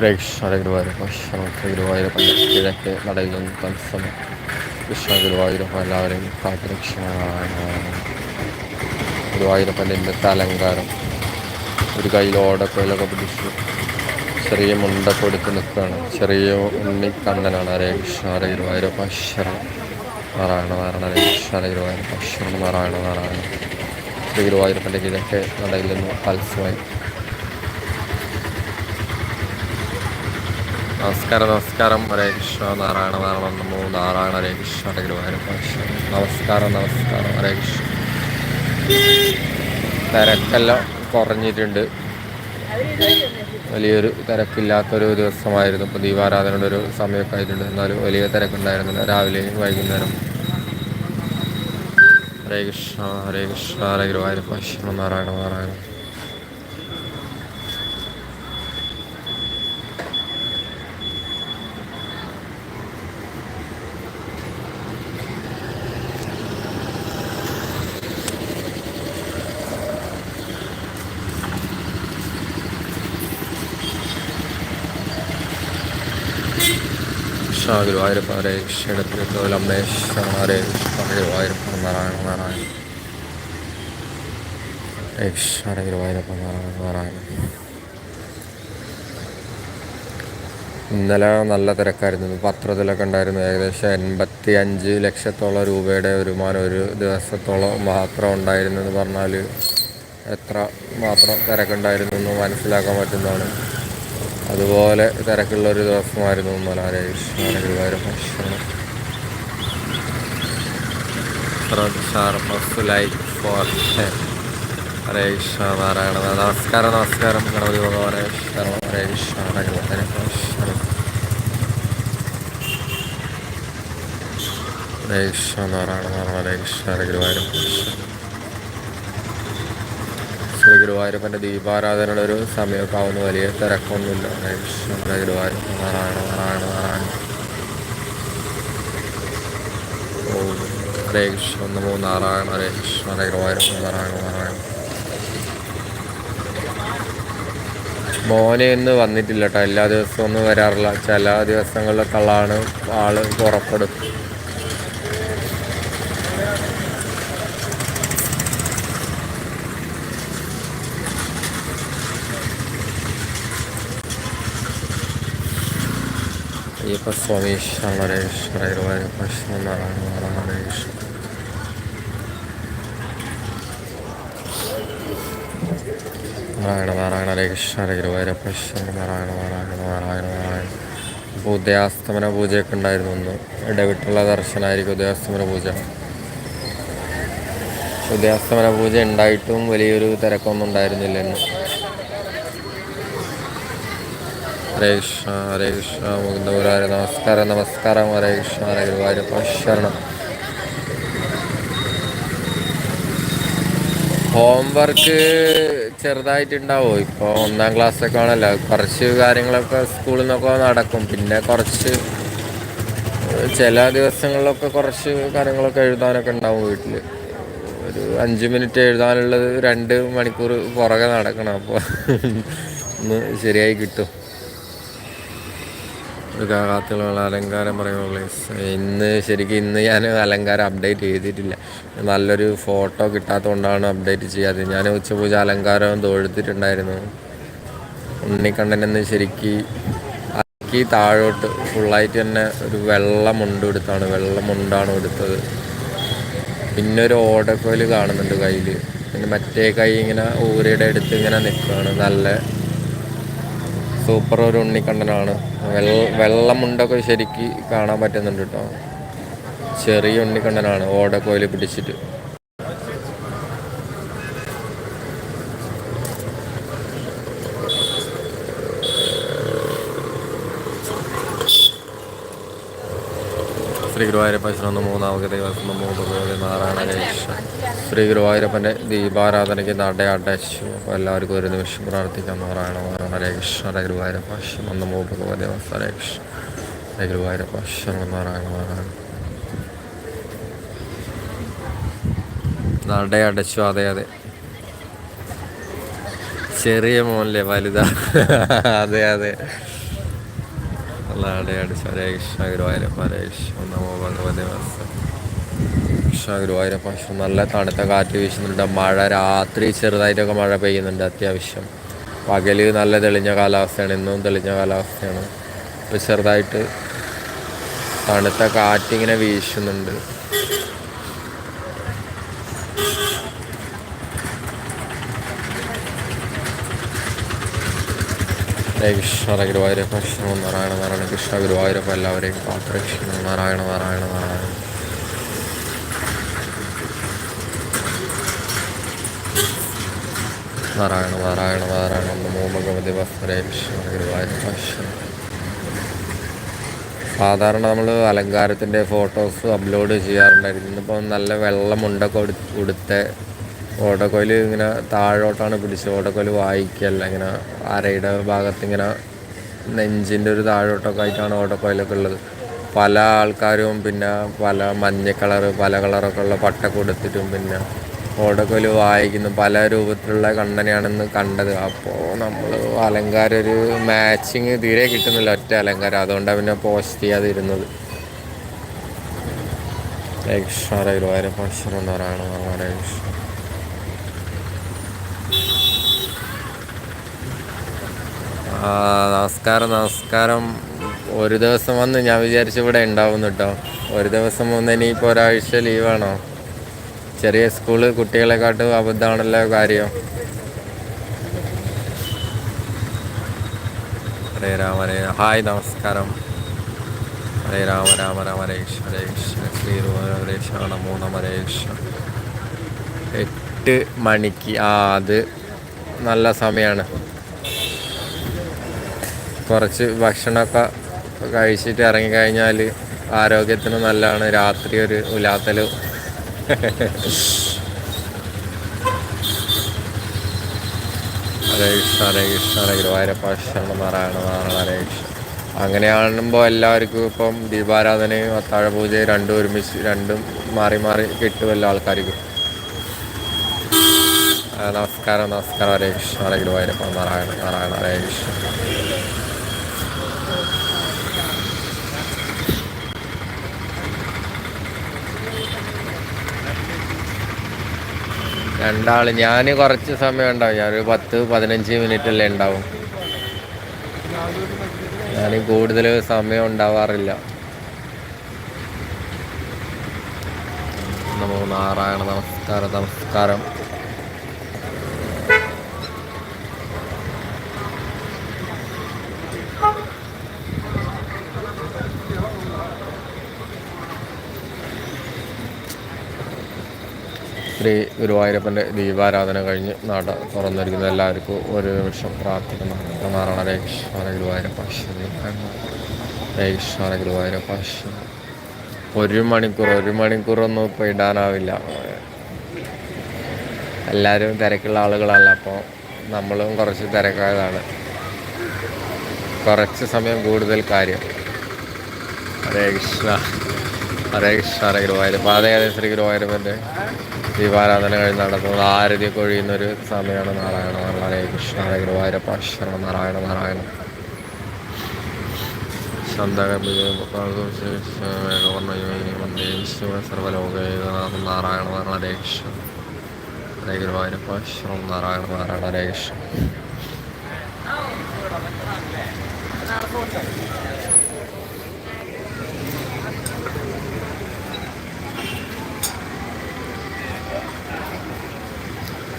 ഹരേ കൃഷ്ണ ഗുരുവായൂരപ്പ ശരണത്തെ ഗുരുവായൂരപ്പന്റെ കിഴക്കേ നടയിൽ നിന്ന് തത്സമയം കൃഷ്ണ ഗുരുവായൂരപ്പ എല്ലാവരെയും കാത്തുരക്ഷണ ഗുരുവായൂരപ്പന്റെ ഇന്നത്തെ അലങ്കാരം ഒരു കയ്യിൽ ഓടക്കോയിലൊക്കെ പിടിച്ച് ചെറിയ മുണ്ടൊക്കെ എടുത്ത് നിൽക്കുകയാണ് ചെറിയ ഉണ്ണിക്കണ്ണനാണ് ഹരേ കൃഷ്ണ ഹരേ ഗുരുവായൂരപ്പ ശരണം നാരായണ നാരായണ ഹരേ കൃഷ്ണ ഹരേ ഗുരുവായൂരപ്പ ശരണം നാരായണ നാരായണ ശ്രീ ഗുരുവായൂരപ്പന്റെ കിഴക്കേ നടയിൽ നിന്ന് തത്സമയം നമസ്കാരം നമസ്കാരം. ഹരേ കൃഷ്ണ നാരായണ നാരായണ നമോ നാരായണ ഹരേ കൃഷ്ണ നമസ്കാരം നമസ്കാരം. ഹരേ കൃഷ്ണ. തിരക്കെല്ലാം കുറഞ്ഞിട്ടുണ്ട്. വലിയൊരു തിരക്കില്ലാത്തൊരു ദിവസമായിരുന്നു. ഇപ്പോൾ ദീപാരാധനയുടെ ഒരു സമയമൊക്കെ ആയിട്ടുണ്ട്. എന്നാലും വലിയ തിരക്കുണ്ടായിരുന്നില്ല. രാവിലെയും വൈകുന്നേരം. ഹരേ കൃഷ്ണ ഹരേ കൃഷ്ണ ഹരേ ശിവ നാരായണ നാരായണ. കൃഷ്ണ ഗുരുവായൂരപ്പ ഹരേ ക്ഷീണത്തിലമ്മേശ്വര ഹരേ കൃഷ്ണ ഗുരുവായൂരപ്പ നാരായണ നാരായണ ഹരേ ഗുരുവായൂരപ്പ നാരായണ നാരായണ ഇന്നലെ നല്ല തിരക്കായിരുന്നു. പത്രത്തിലൊക്കെ ഉണ്ടായിരുന്നു. ഏകദേശം എൺപത്തി അഞ്ച് ലക്ഷത്തോളം രൂപയുടെ വരുമാനം ഒരു ദിവസത്തോളം മാത്രം ഉണ്ടായിരുന്നു എന്ന് പറഞ്ഞാൽ എത്ര മാത്രം തിരക്കുണ്ടായിരുന്നു എന്ന് മനസ്സിലാക്കാൻ പറ്റുന്നതാണ്. അതുപോലെ തിരക്കുള്ള ഒരു ദിവസമായിരുന്നു ഹരേ കൃഷ്ണ ലൈക്ക് ഫോർ ഹരേ കൃഷ്ണ നാരായണ നമസ്കാരം നമസ്കാരം. ഗണപതി ഭഗവാനെ ശരണം ഹരേ കൃഷ്ണ ഹരേ കൃഷ്ണ നാരായണ നാരായണ ഹരേ കൃഷ്ണ ഹരേ ഗുരുവായൂരപ്പ ശരണം ശ്രീ ഗുരുവായൂരപ്പന്റെ ദീപാരാധനയുടെ ഒരു സമയമൊക്കെ ആവുന്ന. വലിയ തിരക്കൊന്നുമില്ല. നമ്മുടെ ഗുരുവായൂരപ്പൻ നാരായണ നാരായണ നാരായണ ഓം ഹരേ കൃഷ്ണ. നമോ നാരായണ ഹരേ കൃഷ്ണ. ഹരേ ഗുരുവായൂരപ്പൻ. നാരായണ നാരായണ മോനെ ഇന്ന് വന്നിട്ടില്ല കേട്ടോ. എല്ലാ ദിവസവും ഒന്നും വരാറില്ല. ചില ദിവസങ്ങളിലൊക്കെ ഉള്ളതാണ്. ആൾ പുറപ്പെടും. അയ്യപ്പ സ്വാമി ശരണരേശ്വര ഗുരുവായൂരപ്പ നാരായണ നാരായണ ഹരേ കൃഷ്ണ നാരായണ നാരായണ ഹരേ കൃഷ്ണ ഹരേ ഗുരുവായൂരപ്പ ശരണ നാരായണ നാരായണ നാരായണ നാരായണ ഇപ്പോൾ ഉദയാസ്തമന പൂജയൊക്കെ ഉണ്ടായിരുന്നു ഒന്ന്. ഇടവിട്ടുള്ള ദർശനമായിരിക്കും ഉദയാസ്തമന പൂജ. ഉദയാസ്തമന പൂജ ഉണ്ടായിട്ടും വലിയൊരു തിരക്കൊന്നും ഉണ്ടായിരുന്നില്ല ഇന്ന്. ഹരേ കൃഷ്ണ ഹരേ കൃഷ്ണ നമസ്കാരം നമസ്കാരം ഹരേ കൃഷ്ണ ഹരേ ഗുരുവായൂരപ്പ ശരണം. ഹോംവർക്ക് ചെറുതായിട്ടുണ്ടാവും? ഇപ്പോൾ ഒന്നാം ക്ലാസ്സൊക്കെ ആണല്ലോ കുറച്ച് കാര്യങ്ങളൊക്കെ സ്കൂളിൽ നിന്നൊക്കെ നടക്കും. പിന്നെ കുറച്ച് ചില ദിവസങ്ങളിലൊക്കെ കുറച്ച് കാര്യങ്ങളൊക്കെ എഴുതാനൊക്കെ ഉണ്ടാവും വീട്ടിൽ ഒരു അഞ്ച് മിനിറ്റ് എഴുതാനുള്ളത് രണ്ട് മണിക്കൂർ പുറകെ നടക്കണം. അപ്പോൾ ഒന്ന് ശരിയായി കിട്ടും. കാത്തിലുള്ള അലങ്കാരം പറയുമ്പോൾ ഇന്ന് ശരിക്കും ഇന്ന് ഞാൻ അലങ്കാരം അപ്ഡേറ്റ് ചെയ്തിട്ടില്ല. നല്ലൊരു ഫോട്ടോ കിട്ടാത്തതുകൊണ്ടാണ് അപ്ഡേറ്റ് ചെയ്യാത്തത്. ഞാൻ ഉച്ചപൂജ അലങ്കാരം തൊഴുത്തിട്ടുണ്ടായിരുന്നു ഉണ്ണിക്കണ്ണനെന്ന് ശരിക്കും അക്കി താഴോട്ട് ഫുള്ളായിട്ട് തന്നെ ഒരു വെള്ള മുണ്ട് എടുത്താണ്. വെള്ള എടുത്തത്. പിന്നെ ഒരു ഓടക്കോൽ കാണുന്നുണ്ട് കയ്യിൽ പിന്നെ മറ്റേ കൈ ഇങ്ങനെ ഊരയുടെ അടുത്ത് ഇങ്ങനെ നിൽക്കുകയാണ്. നല്ല സൂപ്പർ ഒരു ഉണ്ണിക്കണ്ണനാണ്. വെള്ള വെള്ളമുണ്ടൊക്കെ ശരിക്ക് കാണാൻ പറ്റുന്നുണ്ട് കേട്ടോ. ചെറിയ ഉണ്ണിക്കണ്ണനാണ് ഓടക്കോയിൽ പിടിച്ചിട്ട്. ശ്രീ ഗുരുവായൂരപ്പ ശരണം മൂന്നാമത് ദിവസം നമോ ഭഗവതി നാരായണ ഗണേശ ശ്രീ ഗുരുവായൂരപ്പന്റെ ദീപാരാധനയ്ക്ക് നട അടച്ചു അപ്പോൾ എല്ലാവർക്കും ഒരു നിമിഷം പ്രാർത്ഥിക്കാം. നാരായണ നാരായണ ഹരേ കൃഷ്ണ ഹരേ ഗുരുവായൂരപ്പ ശരണം നമോ ഭഗവതി ഹരേ കൃഷ്ണ. ഹരേ ഗുരുവായൂരപ്പ നാരായണ നാരായണ. നട അടച്ചു അതെ അതെ. ചെറിയ മോനല്ലേ വലുതാ. അതെ അതെ. കൃഷ്ണ ഗുരുവായൂരപ്പ നല്ല തണുത്ത കാറ്റ് വീശുന്നുണ്ട്. മഴ രാത്രി ചെറുതായിട്ടൊക്കെ മഴ പെയ്യുന്നുണ്ട് അത്യാവശ്യം. പകൽ നല്ല തെളിഞ്ഞ കാലാവസ്ഥയാണ് ഇന്നും തെളിഞ്ഞ കാലാവസ്ഥയാണ്. ഇപ്പോൾ ചെറുതായിട്ട് തണുത്ത കാറ്റിങ്ങനെ വീശുന്നുണ്ട്. കൃഷ്ണ ഗുരുവായൂരപ്പ ശ്രീ നാരായണ നാരായണ കൃഷ്ണ ഗുരുവായൂരപ്പ എല്ലാവരെയും കാത്തുരക്ഷിക്കുന്നു നാരായണ നാരായണ നാരായണ. നാരായണ നാരായണ നാരായണ നമോ ഭഗവതി വസ്ത്രേ കൃഷ്ണ ഗുരുവായൂരപ്പ സാധാരണ നമ്മൾ അലങ്കാരത്തിന്റെ ഫോട്ടോസ് അപ്ലോഡ് ചെയ്യാറുണ്ടായിരുന്നു. ഇന്നിപ്പോൾ നല്ല വെള്ളമുണ്ടൊക്കെ ഉടു ഉടുത്ത ഓടക്കോൽ ഇങ്ങനെ താഴോട്ടാണ് പിടിച്ചത്. ഓടക്കോൽ വായിക്കല്ല ഇങ്ങനെ അരയുടെ ഭാഗത്ത് ഇങ്ങനെ നെഞ്ചിന്റെ ഒരു താഴോട്ടൊക്കെ ആയിട്ടാണ് ഓട്ടക്കോയിലൊക്കെ ഉള്ളത്. പല ആൾക്കാരും പിന്നെ പല മഞ്ഞ കളർ പല കളറൊക്കെ ഉള്ള പട്ട കൊടുത്തിട്ടും പിന്നെ ഓടക്കോൽ വായിക്കുന്നു. പല രൂപത്തിലുള്ള കണ്ണനെയാണെന്ന് കണ്ടത്. അപ്പോൾ നമ്മൾ അലങ്കാരം ഒരു മാച്ചിങ് തീരെ കിട്ടുന്നില്ല. ഒറ്റ അലങ്കാരം. അതുകൊണ്ടാണ് പിന്നെ പോസ്റ്റ് ചെയ്യാതിരുന്നത് എക്സ്ട്രാ ഇരുപതിനെ നാരായണ നാരായണ കൃഷ്ണ ആ, നമസ്കാരം നമസ്കാരം. ഒരു ദിവസം വന്ന് ഞാൻ വിചാരിച്ചു ഇവിടെ ഉണ്ടാവും കേട്ടോ ഒരു ദിവസം വന്ന് ഇനിയിപ്പോൾ ഒരാഴ്ച ലീവാണോ ചെറിയ സ്കൂൾ കുട്ടികളെക്കാട്ട് അബദ്ധമാണല്ലോ കാര്യം. ഹരേ രാമ ഹായ് നമസ്കാരം. ഹരേ രാമ രാമ രാമ ഹരേ കൃഷ്ണ ഹരേ കൃഷ്ണ. ശ്രീ ഹരേ കൃഷ്ണ നമോ എട്ട് മണിക്ക്. ആ അത് നല്ല സമയമാണ് കുറച്ച് ഭക്ഷണമൊക്കെ കഴിച്ചിട്ട് ഇറങ്ങിക്കഴിഞ്ഞാൽ ആരോഗ്യത്തിന് നല്ലതാണ്. രാത്രി ഒരു ഉലാത്തൽ ഹരേ കൃഷ്ണ ഹരേ കൃഷ്ണ ഹരേ ഗുരുവായൂരപ്പ ശരണ നാരായണ നാരായണ ഹരേ കൃഷ്ണ. അങ്ങനെയാണുമ്പോൾ എല്ലാവർക്കും ഇപ്പം ദീപാരാധനയും അത്താഴ പൂജയും രണ്ടും ഒരുമിച്ച് രണ്ടും മാറി മാറി കിട്ടുമല്ലോ ആൾക്കാർക്ക്. നമസ്കാരം നമസ്കാരം. ഹരേ കൃഷ്ണ ഹരേ ഗുരുവായൂരപ്പ നാരായണ നാരായണ ഹരേ കൃഷ്ണ. രണ്ടാൾ ഞാൻ കുറച്ച് സമയം ഉണ്ടാവും ഞാനൊരു പത്ത് പതിനഞ്ച് മിനിറ്റ് അല്ലേ ഉണ്ടാവും. ഞാൻ കൂടുതൽ സമയം ഉണ്ടാവാറില്ല. നമോ നാരായണ നമസ്കാരം നമസ്കാരം. ശ്രീ ഗുരുവായൂരപ്പന്റെ ദീപാരാധന കഴിഞ്ഞ് നട തുറന്നിരിക്കുന്ന. എല്ലാവർക്കും ഒരു നിമിഷം പ്രാർത്ഥിക്കുന്നു. നാരായണ രേക്ഷാന ഗുരുവായൂരപ്പ ശ്രീ രേക്ഷാന ഗുരുവായൂരപ്പ ഒരു മണിക്കൂർ ഒരു മണിക്കൂറൊന്നും ഇപ്പോൾ ഇടാനാവില്ല. എല്ലാവരും തിരക്കുള്ള ആളുകളല്ല അപ്പോൾ നമ്മളും കുറച്ച് തിരക്കായതാണ്. കുറച്ച് സമയം കൂടുതൽ കാര്യം. ഹരേ കൃഷ്ണ ഹരേ കൃഷ്ണ ഹരേ ഗുരുവായൂരപ്പ അതേ അതെ ശ്രീ ഗുരുവായൂരപ്പന്റെ ദീപാരാധന കഴിഞ്ഞ് നടത്തുന്നത് ആരതി കൊഴിയുന്ന ഒരു സമയമാണ് നാരായണ നാരായണ കൃഷ്ണ ഗുരുവായൂരപ്പ ശരണ നാരായണ നാരായണ. സർവലോകനാഥം നാരായണ നാരായണ ഹരേ കൃഷ്ണ. ഹരേ ഗുരുവായൂരപ്പ ശരണം നാരായണ നാരായണ ഹരേ കൃഷ്ണ.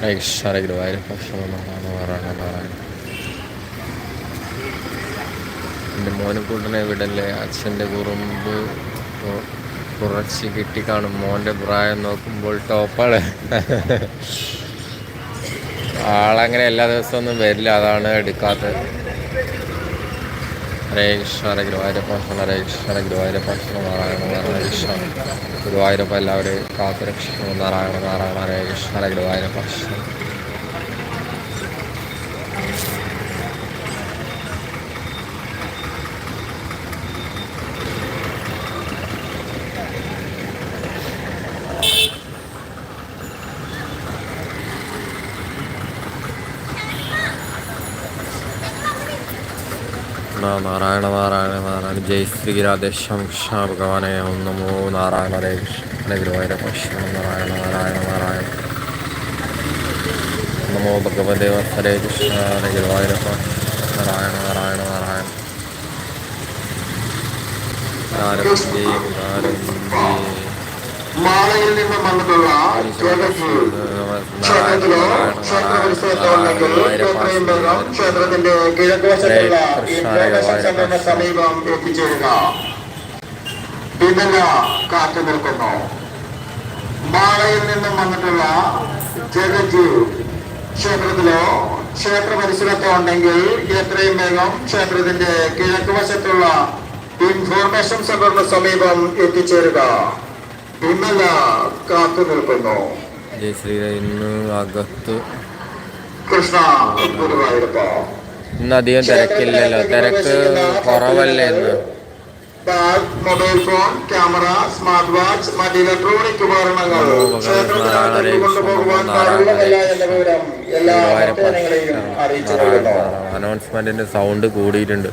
ഹരേ ഹരേ ഗുരുവായൂരപ്പ എന്റെ മോനക്കൂട്ടനെ വിടല്ലേ അച്ഛന്റെ കുറുമ്പ് കുറച്ച് കിട്ടി കാണും മോന്റെ പ്രായം നോക്കുമ്പോൾ ടോപ്പാണ് ആളങ്ങനെ എല്ലാ ദിവസവും ഒന്നും വരില്ല അതാണ് എടുക്കാത്തത് ഹരേ കൃഷ്ണ ഹരേ ഗുരുവായൂരപ്പ ഹരേ കൃഷ്ണ ഹരേ ഗുരുവായൂരപ്പ നാരായണ കൃഷ്ണ ഗുരുവായൂരപ്പ എല്ലാവരെയും കാത്തുരക്ഷിക്കുന്നു നാരായണ നാരായണ ഹരേ കൃഷ്ണ ഹരേ ഗുരുവായൂരപ്പ നാരായണ നാരായണ നാരായണ. ജയ് ശ്രീ രാധേശ്യാം കൃഷ്ണ ഭഗവാനെ ഓം നമോ നാരായണ ഹരേ കൃഷ്ണ. ഗുരുവായൂര കൃഷ്ണ നാരായണ നാരായണ നാരായണ. നമോ ഭഗവദേവ ഹരേ കൃഷ്ണ ഹരേ ഗുരുവായൂരപ്പ നാരായണ നാരായണ നാരായണ. മാളയിൽ നിന്ന് വന്നിട്ടുള്ള ക്ഷേത്രത്തിലോ ക്ഷേത്രത്തിന്റെ കിഴക്കുവശത്തുള്ള സെന്ററിന് സമീപം എത്തിച്ചേരുക വിമല കാത്തു നിൽക്കുന്നു മാളയിൽ നിന്നും വന്നിട്ടുള്ള ജഗജു ക്ഷേത്രത്തിലോ ക്ഷേത്ര പരിസരത്തോ ഉണ്ടെങ്കിൽ എത്രയും വേഗം ക്ഷേത്രത്തിന്റെ കിഴക്കുവശത്തുള്ള ഇൻഫോർമേഷൻ സെന്ററിന് സമീപം എത്തിച്ചേരുക വിമല കാത്തു നിൽക്കുന്നു ജയ് ശ്രീ ഇന്ന് അകത്ത്. ഇന്ന് അധികം തിരക്കില്ലല്ലോ. തിരക്ക് കുറവല്ലേ ഇന്ന്? Bag mobile phone camera smart watch മറ്റ് ഇലക്ട്രോണിക് ഉപകരണങ്ങൾ ക്ഷേത്രത്തിനകത്തേക്ക് കൊണ്ടുപോകുവാൻ പാടുള്ളതല്ല എന്ന വിവരം അനൗൺസ്മെന്റിന്റെ സൗണ്ട് കൂടിയിട്ടുണ്ട്.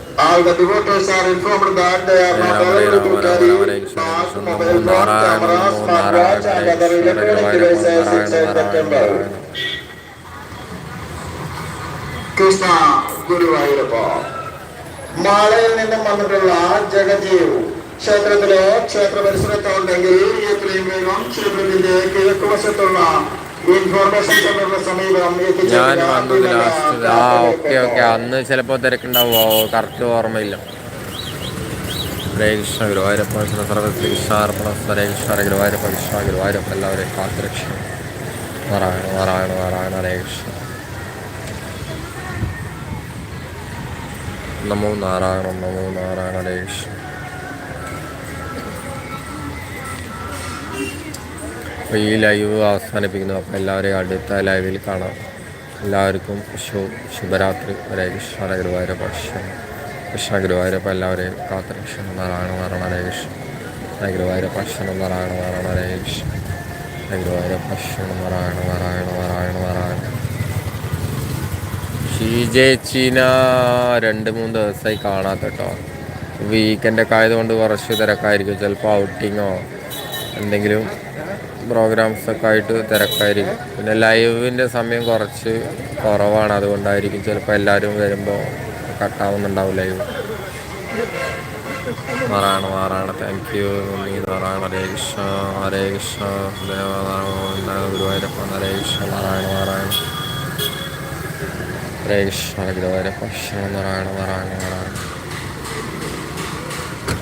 മാളയിൽ നിന്നും വന്നിട്ടുള്ള ജഗജീവ് ക്ഷേത്രത്തിലോ ക്ഷേത്ര പരിസരത്തോ ഉണ്ടെങ്കിൽ എത്രയും വേഗം ക്ഷേത്രത്തിന്റെ കിഴക്ക് വശത്തുള്ള ഞാൻ വന്നത് ലാസ്റ്റ് ആ ഓക്കെ ഓക്കെ അന്ന് ചിലപ്പോ തിരക്കുണ്ടാവോ കറക്റ്റ് ഓർമ്മയില്ല. ഹരേ കൃഷ്ണ ഗുരുവായൂരപ്പ കൃഷ്ണ സർവ കൃഷ്ണാർപ്പണ ഹരേ കൃഷ്ണ ഹരേ ഗുരുവായൂരപ്പ കൃഷ്ണ ഗുരുവായൂരപ്പ എല്ലാവരെയും കാത്തുരക്ഷ നാരായണ നാരായണ നാരായണ ഹരേ കൃഷ്ണ. നമോ നാരായണ നമോ നാരായണ ഹരേ അപ്പോൾ ഈ ലൈവ് അവസാനിപ്പിക്കുന്നു. അപ്പോൾ എല്ലാവരെയും അടുത്ത ലൈവിൽ കാണാം. എല്ലാവർക്കും ശു ശുഭരാത്രി. ഹരേ കൃഷ്ണ ഹരേ ഗുരുവായൂരപ്പ. കൃഷ്ണ ഗുരുവായൂര ഗുരുവായൂരപ്പ എല്ലാവരെയും കാത്തുരക്ഷ നാരായണ നാരായണ ഹരേ കൃഷ്ണ ഹരേ ഗുരുവായൂരപ്പ നാരായണ നാരായണ ഹരേ കൃഷ്ണ ഹരേ ഗുരുവായൂരപ്പ നാരായണ നാരായണ നാരായണ നാരായണ. ഷീജേച്ചീന രണ്ട് മൂന്ന് ദിവസമായി കാണാത്ത കേട്ടോ വീക്കെൻഡൊക്കെ ആയതുകൊണ്ട് കുറച്ച് തിരക്കായിരിക്കും. ചിലപ്പോൾ ഔട്ടിങ്ങോ എന്തെങ്കിലും പ്രോഗ്രാംസൊക്കെ ആയിട്ട് തിരക്കായിരിക്കും. പിന്നെ ലൈവിന്റെ സമയം കുറച്ച് കുറവാണ്. അതുകൊണ്ടായിരിക്കും ചിലപ്പോൾ എല്ലാവരും വരുമ്പോൾ കട്ടാവുന്നുണ്ടാവും live Narayana Narayana thank you നന്ദി നാരായണ ഹരേ കൃഷ്ണ ഹരേ കൃഷ്ണ ഗുരുവായൂരപ്പൻ ഗുരുവായൂരപ്പ ഹരേ കൃഷ്ണ നാരായണ നാരായണ. ഹരേ കൃഷ്ണ ഗുരുവായൂരപ്പ കൃഷ്ണ നാരായണ നാരായണ നാരായണ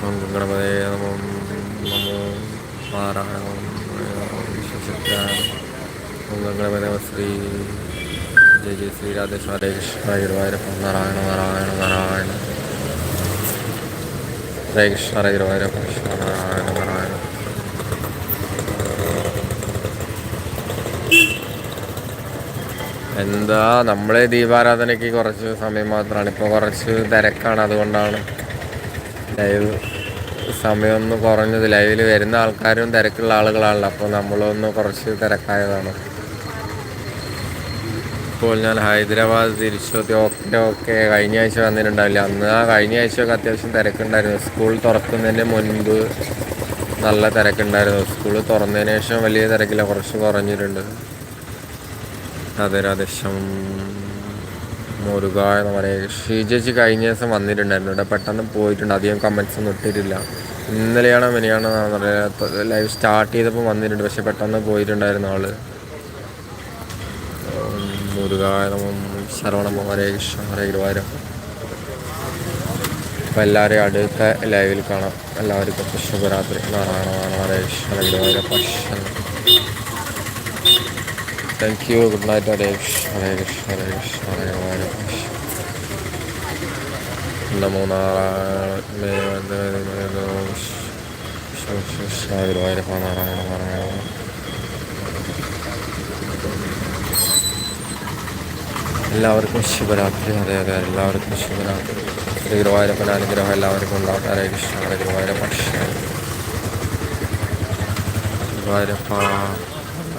ഓം ഗണപതേ നമോ നമോ നാരായണ വിശ്വസിക്കാൻ ഓം ഗണപതേ ശ്രീ ജയ ജയ ശ്രീ രാധേശ്വര ഹരേ കൃഷ്ണ ഗുരുവായൂരപ്പ നാരായണ നാരായണ നാരായണ ഹരേ കൃഷ്ണ ഹരേ ഗുരുവായൂരപ്പ കൃഷ്ണ നാരായണ നാരായണ എന്താ നമ്മളെ ദീപാരാധനയ്ക്ക് കുറച്ച് സമയം മാത്രമാണ്. ഇപ്പോൾ കുറച്ച് തിരക്കാണ് അതുകൊണ്ടാണ് ലൈവ് സമയമൊന്ന് കുറഞ്ഞത്. ലൈവിൽ വരുന്ന ആൾക്കാരും തിരക്കുള്ള ആളുകളാണല്ലോ അപ്പോൾ നമ്മളൊന്ന് കുറച്ച് തിരക്കായതാണ്. ഇപ്പോൾ ഞാൻ ഹൈദരാബാദ് തിരിച്ചെത്തി ഓക്കെ ഓക്കെ കഴിഞ്ഞ ആഴ്ച വന്നിട്ടുണ്ടാവില്ല? അന്ന് ആ കഴിഞ്ഞ ആഴ്ചയൊക്കെ അത്യാവശ്യം തിരക്കുണ്ടായിരുന്നു. സ്കൂൾ തുറക്കുന്നതിന് മുൻപ് നല്ല തിരക്കുണ്ടായിരുന്നു. സ്കൂൾ തുറന്നതിന് ശേഷം വലിയ തിരക്കില്ല കുറച്ച് കുറഞ്ഞിട്ടുണ്ട്. അതെ രാധേശം മുരുക എന്ന് പറയുക ഷീജേച്ചി കഴിഞ്ഞ ദിവസം വന്നിട്ടുണ്ടായിരുന്നു ഇവിടെ പെട്ടെന്ന് പോയിട്ടുണ്ട്. അധികം കമൻസ് ഒന്നും ഇട്ടിട്ടില്ല. ഇന്നലെയാണോ മിനിയാണോ ലൈവ് സ്റ്റാർട്ട് ചെയ്തപ്പോൾ വന്നിട്ടുണ്ട്. പക്ഷെ പെട്ടെന്ന് പോയിട്ടുണ്ടായിരുന്നു ആൾ. മുരുക ശരവണ ഹരേ കൃഷ്ണ ഹരേ ഗുരുവായൂരം അപ്പോൾ എല്ലാവരെയും അടുത്ത ലൈവിൽ കാണാം. എല്ലാവർക്കും ശുഭരാത്രി. നാരായണ നാരായണ ഹരേ കൃഷ്ണ ഗുരുവായൂരപ്പ ശരണം thank you good night Hare Krishna Hare Krishna Hare Krishna Hare Guruvayurappa നമോ നാരായണ ഗുരുവായൂരപ്പ നാരായണ നാരായണ എല്ലാവർക്കും ശുഭരാത്രി അതെ അതെ എല്ലാവർക്കും ശുഭരാത്രി ശ്രീ ഗുരുവായൂരപ്പൻ അനുഗ്രഹം എല്ലാവർക്കും ഉണ്ടാവട്ടെ ഹരേ കൃഷ്ണ ഹരേ ഗുരുവായൂരപ്പ ഗുരുവായൂരപ്പ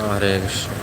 ഹരേ കൃഷ്ണ